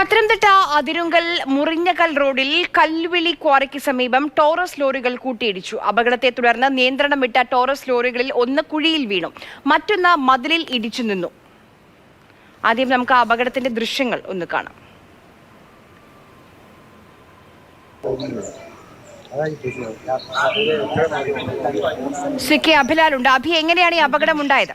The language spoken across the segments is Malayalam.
പത്തനംതിട്ട അതിരുങ്കൽ മുറിഞ്ഞകൽ റോഡിൽ കല്ലുവിളി ക്വാറിക്ക് സമീപം ടോറസ് ലോറികൾ കൂട്ടിയിടിച്ചു. അപകടത്തെ തുടർന്ന് നിയന്ത്രണം വിട്ട ടോറസ് ലോറികളിൽ ഒന്ന് കുഴിയിൽ വീണു. മറ്റൊന്ന് മതിലിൽ ഇടിച്ചു നിന്നു. ആദ്യം നമുക്ക് അപകടത്തിന്റെ ദൃശ്യങ്ങൾ ഒന്ന് കാണാം. സി അഭിലാൽ അഭിലാലുണ്ട് അഭി എങ്ങനെയാണ് ഈ അപകടം ഉണ്ടായത്?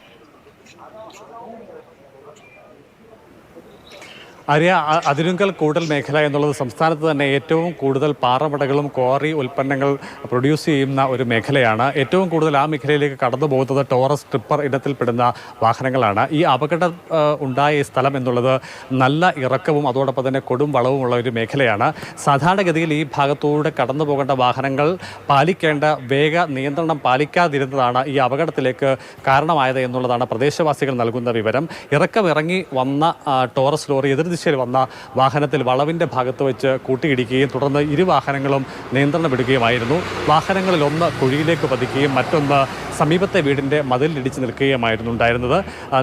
ആര്യ അ- അതിരുങ്കൽ കൂടൽ മേഖല എന്നുള്ളത് സംസ്ഥാനത്ത് തന്നെ ഏറ്റവും കൂടുതൽ പാറമടകളും ക്വാറി ഉൽപ്പന്നങ്ങൾ പ്രൊഡ്യൂസ് ചെയ്യുന്ന ഒരു മേഖലയാണ്. ഏറ്റവും കൂടുതൽ ആ മേഖലയിലേക്ക് കടന്നു പോകുന്നത് ടോറസ് ട്രിപ്പർ ഇനത്തിൽപ്പെടുന്ന വാഹനങ്ങളാണ്. ഈ അപകടം ഉണ്ടായ സ്ഥലം എന്നുള്ളത് നല്ല ഇറക്കവും അതോടൊപ്പം തന്നെ കൊടും വളവുമുള്ള ഒരു മേഖലയാണ്. സാധാരണഗതിയിൽ ഈ ഭാഗത്തൂടെ കടന്നു പോകേണ്ട വാഹനങ്ങൾ പാലിക്കേണ്ട വേഗ നിയന്ത്രണം പാലിക്കാതിരുന്നതാണ് ഈ അപകടത്തിലേക്ക് കാരണമായത് എന്നുള്ളതാണ് പ്രദേശവാസികൾ നൽകുന്ന വിവരം. ഇറക്കം ഇറങ്ങി വന്ന ടോറസ് ലോറി എതിർദിശയിൽ വന്ന വാഹനത്തിൽ വളവിന്റെ ഭാഗത്ത് വെച്ച് കൂട്ടിയിടിക്കുകയും തുടർന്ന് ഇരു വാഹനങ്ങളും നിയന്ത്രണം വിടുകയുമായിരുന്നു. വാഹനങ്ങളിൽ ഒന്ന് കുഴിയിലേക്ക് പതിക്കുകയും മറ്റൊന്ന് സമീപത്തെ വീടിന്റെ മതിലിടിച്ച് നിൽക്കുകയുമായിരുന്നു ഉണ്ടായിരുന്നത്.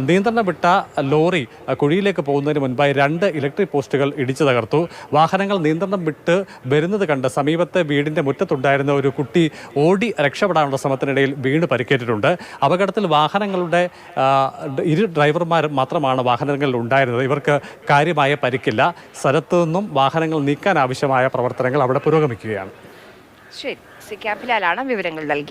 നിയന്ത്രണം വിട്ട ലോറി കുഴിയിലേക്ക് പോകുന്നതിന് മുൻപായി രണ്ട് ഇലക്ട്രിക് പോസ്റ്റുകൾ ഇടിച്ചു തകർത്തു. വാഹനങ്ങൾ നിയന്ത്രണം വിട്ട് വരുന്നത് കണ്ട് സമീപത്തെ വീടിന്റെ മുറ്റത്തുണ്ടായിരുന്ന ഒരു കുട്ടി ഓടി രക്ഷപ്പെടാനുള്ള ശ്രമത്തിനിടയിൽ വീണ് പരിക്കേറ്റിട്ടുണ്ട്. അപകടത്തിൽ വാഹനങ്ങളുടെ ഇരു ഡ്രൈവർമാർ മാത്രമാണ് വാഹനങ്ങളിൽ ഉണ്ടായിരുന്നത്. ഇവർക്ക് കാര്യമായ പരിക്കില്ല. സ്ഥലത്തു നിന്നും വാഹനങ്ങൾ നീക്കാൻ ആവശ്യമായ പ്രവർത്തനങ്ങൾ അവിടെ പുരോഗമിക്കുകയാണ്. ശരി. സി വിവരങ്ങൾ നൽകിയത്.